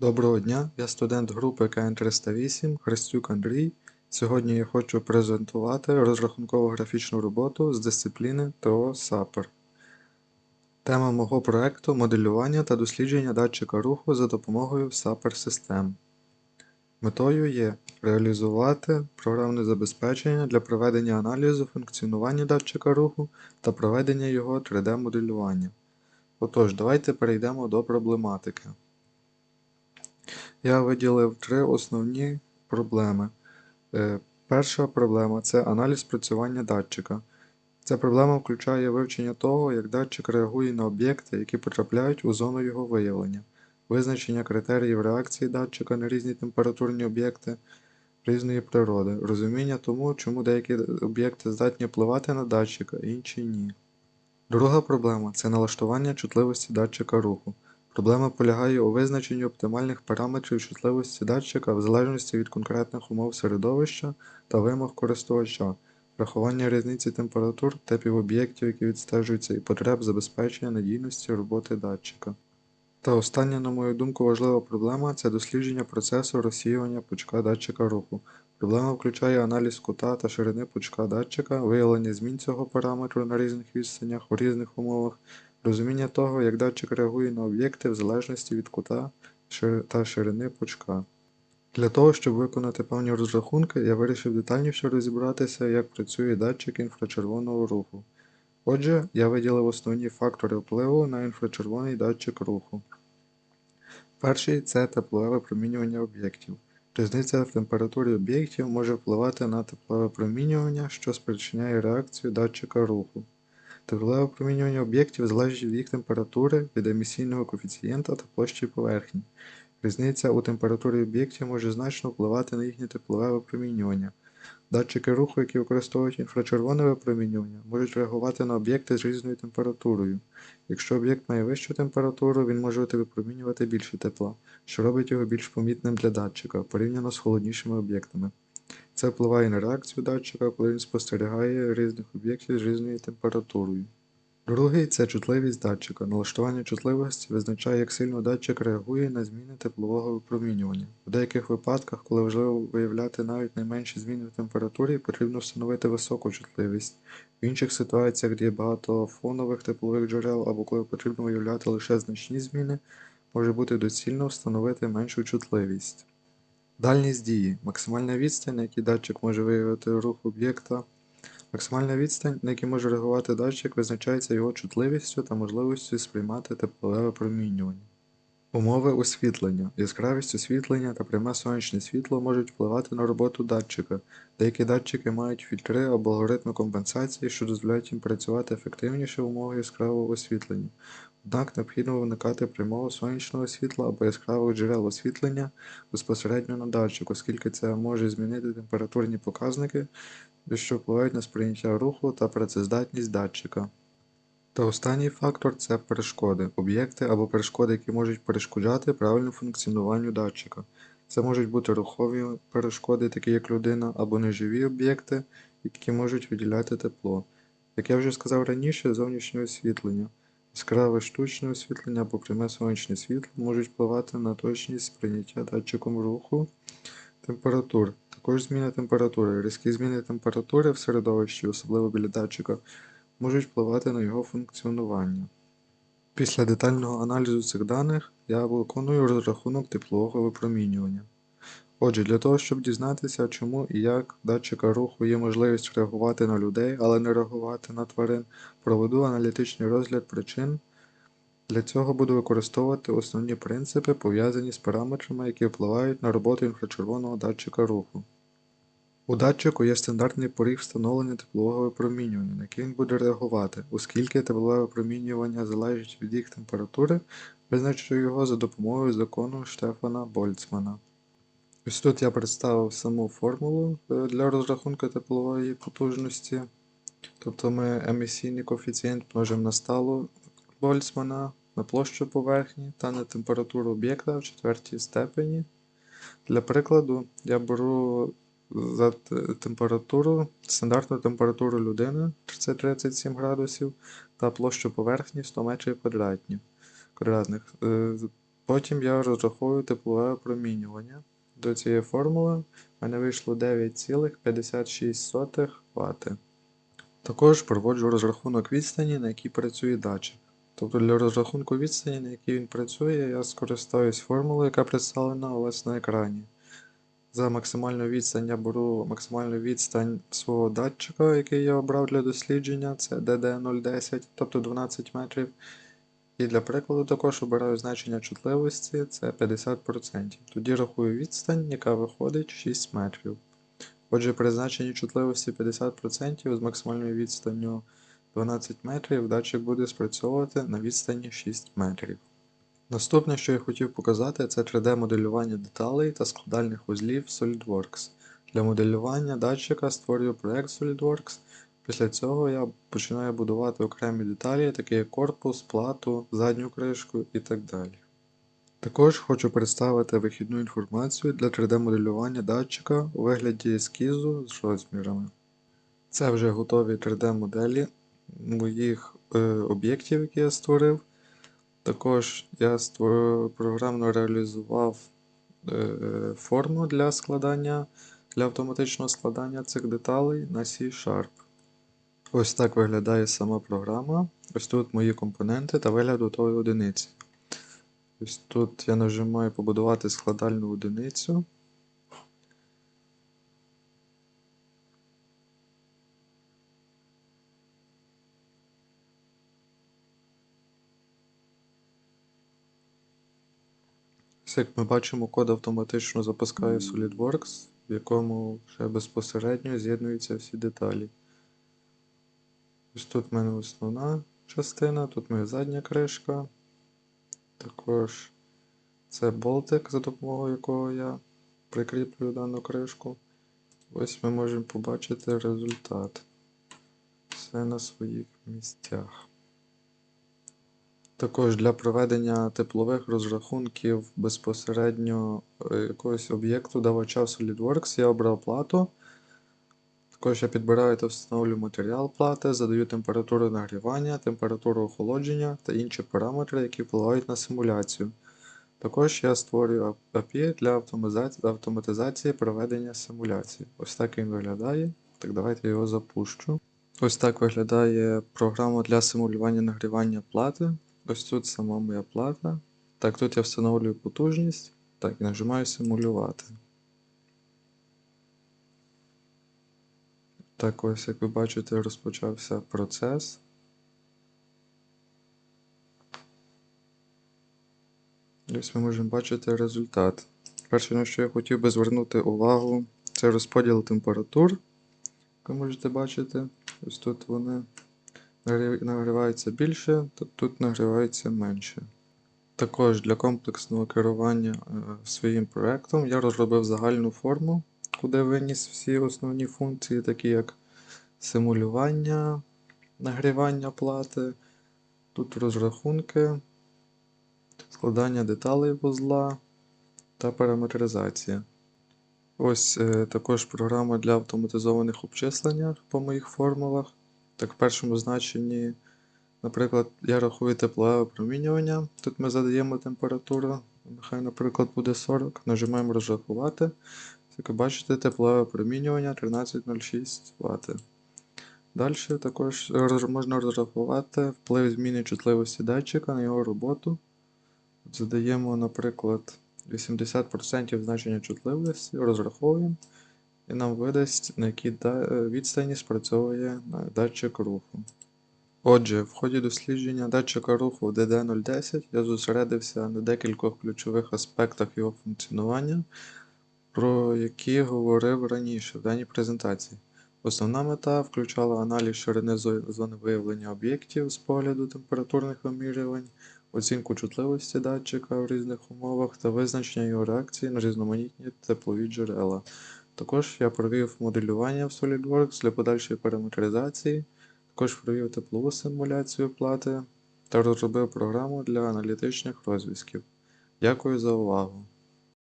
Доброго дня, я студент групи КН308 Христюк Андрій. Сьогодні я хочу презентувати розрахункову графічну роботу з дисципліни ТО САПЕР. Тема мого проекту моделювання та дослідження датчика руху за допомогою САПЕР систем. Метою є реалізувати програмне забезпечення для проведення аналізу функціонування датчика руху та проведення його 3D-моделювання. Отож, давайте перейдемо до проблематики. Я виділив три основні проблеми. Е, Перша проблема це аналіз працювання датчика. Ця проблема включає вивчення того, як датчик реагує на об'єкти, які потрапляють у зону його виявлення, визначення критеріїв реакції датчика на різні температурні об'єкти різної природи, розуміння тому, чому деякі об'єкти здатні впливати на датчика, інші ні. Друга проблема це налаштування чутливості датчика руху. Проблема полягає у визначенні оптимальних параметрів чутливості датчика в залежності від конкретних умов середовища та вимог користувача, врахування різниці температур, типів об'єктів, які відстежуються, і потреб забезпечення надійності роботи датчика. Та остання, на мою думку, важлива проблема це дослідження процесу розсіювання пучка датчика руху. Проблема включає аналіз кута та ширини пучка датчика, виявлення змін цього параметру на різних відстанях у різних умовах, розуміння того, як датчик реагує на об'єкти в залежності від кута та ширини пучка. Для того, щоб виконати певні розрахунки, я вирішив детальніше розібратися, як працює датчик інфрачервоного руху. Отже, я виділив основні фактори впливу на інфрачервоний датчик руху. Перший це теплове випромінювання об'єктів. Різниця в температурі об'єктів може впливати на теплове випромінювання, що спричиняє реакцію датчика руху. Теплове випромінювання об'єктів залежить від їх температури, від емісійного коефіцієнта та площі поверхні. Різниця у температурі об'єктів може значно впливати на їхнє теплове випромінювання. Датчики руху, які використовують інфрачервоне випромінювання, можуть реагувати на об'єкти з різною температурою. Якщо об'єкт має вищу температуру, він може випромінювати більше тепла, що робить його більш помітним для датчика порівняно з холоднішими об'єктами. Це впливає на реакцію датчика, коли він спостерігає різних об'єктів з різною температурою. Другий це чутливість датчика. Налаштування чутливості визначає, як сильно датчик реагує на зміни теплового випромінювання. В деяких випадках, коли важливо виявляти навіть найменші зміни в температурі, потрібно встановити високу чутливість. В інших ситуаціях, де є багато фонових теплових джерел або коли потрібно виявляти лише значні зміни, може бути доцільно встановити меншу чутливість. Дальність дії максимальна відстань, на якій датчик може виявити рух об'єкта. Максимальна відстань, на якій може реагувати датчик, визначається його чутливістю та можливістю сприймати теплове випромінювання. Умови освітлення. Яскравість освітлення та пряме сонячне світло можуть впливати на роботу датчика. Деякі датчики мають фільтри або алгоритми компенсації, що дозволяють їм працювати ефективніше в умовах яскравого освітлення. Однак необхідно уникати прямого сонячного світла або яскравих джерел освітлення безпосередньо на датчик, оскільки це може змінити температурні показники, що впливають на сприйняття руху та працездатність датчика. Та останній фактор це перешкоди, об'єкти або перешкоди, які можуть перешкоджати правильному функціонуванню датчика. Це можуть бути рухові перешкоди, такі як людина, або неживі об'єкти, які можуть виділяти тепло. Як я вже сказав раніше, зовнішнє освітлення. Яскраве штучне освітлення або пряме сонячне світло можуть впливати на точність сприйняття датчиком руху температур. Також зміна температури. Різкі зміни температури в середовищі, особливо біля датчика, можуть впливати на його функціонування. Після детального аналізу цих даних я виконую розрахунок теплового випромінювання. Отже, для того, щоб дізнатися, чому і як датчика руху є можливість реагувати на людей, але не реагувати на тварин, проведу аналітичний розгляд причин. Для цього буду використовувати основні принципи, пов'язані з параметрами, які впливають на роботу інфрачервоного датчика руху. У датчику є стандартний поріг встановлення теплового випромінювання, на який він буде реагувати, оскільки теплове випромінювання залежить від їх температури, визначу його за допомогою закону Штефана Больцмана. Ось тут я представив саму формулу е, для розрахунку теплової потужності. Тобто ми емісійний коефіцієнт множимо на сталу Больцмана, на площу поверхні та на температуру об'єкта в четвертій степені. Для прикладу, я беру за температуру, стандартну температуру людини це 37 градусів та площу поверхні 100 метрів квадратних. Е, Потім я розраховую теплове опромінювання. До цієї формули в мене вийшло 9,56 Вт. Також проводжу розрахунок відстані, на якій працює датчик. Тобто для розрахунку відстані, на якій він працює, я скористаюсь формулою, яка представлена у вас на екрані. За максимальну відстань я беру максимальну відстань свого датчика, який я обрав для дослідження, це DD010, тобто 12 метрів. І для прикладу також обираю значення чутливості, це 50%. Тоді рахую відстань, яка виходить 6 метрів. Отже, при значенні чутливості 50% з максимальною відстанню 12 метрів датчик буде спрацьовувати на відстані 6 метрів. Наступне, що я хотів показати, це 3D-моделювання деталей та складальних вузлів SolidWorks. Для моделювання датчика створюю проект SolidWorks. Після цього я починаю будувати окремі деталі, такі як корпус, плату, задню кришку і так далі. Також хочу представити вихідну інформацію для 3D-моделювання датчика у вигляді ескізу з розмірами. Це вже готові 3D-моделі моїх е, об'єктів, які я створив. Також я створ... програмно реалізував е, форму для складання, для автоматичного складання цих деталей на C-Sharp. Ось так виглядає сама програма. Ось тут мої компоненти та вигляд готової одиниці. Ось тут я нажимаю побудувати складальну одиницю. Ось Як ми бачимо, код автоматично запускає SolidWorks, в якому вже безпосередньо з'єднуються всі деталі. Ось тут в мене основна частина, тут моя задня кришка. Також це болтик, за допомогою якого я прикріплюю дану кришку. Ось ми можемо побачити результат. Все на своїх місцях. Також для проведення теплових розрахунків безпосередньо е, якогось об'єкту давача в SolidWorks я обрав плату. Також я підбираю та встановлюю матеріал плати, задаю температуру нагрівання, температуру охолодження та інші параметри, які впливають на симуляцію. Також я створюю API для автоматизації, проведення симуляції. Ось так він виглядає. Так, давайте його запущу. Ось так виглядає програма для симулювання нагрівання плати. Ось тут сама моя плата. Так, тут я встановлюю потужність. Так, і нажимаю симулювати. Так, ось, як ви бачите, розпочався процес. Ось ми можемо бачити результат. Перше, на що я хотів би звернути увагу, це розподіл температур. Ви можете бачити, ось тут вони нагріваються більше, тут нагріваються менше. Також для комплексного керування е, своїм проектом я розробив загальну форму, куди виніс всі основні функції, такі як симулювання, нагрівання плати, тут розрахунки, складання деталей вузла та параметризація. Ось е, також програма для автоматизованих обчислення по моїх формулах. Так, в першому значенні, наприклад, я рахую теплове опромінювання. Тут ми задаємо температуру, нехай, наприклад, буде 40, нажимаємо розрахувати. Як ви бачите, теплове опромінювання 1306 Вт. Далі також можна розрахувати вплив зміни чутливості датчика на його роботу. Задаємо, наприклад, 80% значення чутливості, розраховуємо, і нам видасть, на якій відстані спрацьовує датчик руху. Отже, в ході дослідження датчика руху DD010 я зосередився на декількох ключових аспектах його функціонування, про які говорив раніше в даній презентації. Основна мета включала аналіз ширини зони виявлення об'єктів з погляду температурних вимірювань, оцінку чутливості датчика в різних умовах та визначення його реакції на різноманітні теплові джерела. Також я провів моделювання в SolidWorks для подальшої параметризації, також провів теплову симуляцію плати та розробив програму для аналітичних розв'язків. Дякую за увагу!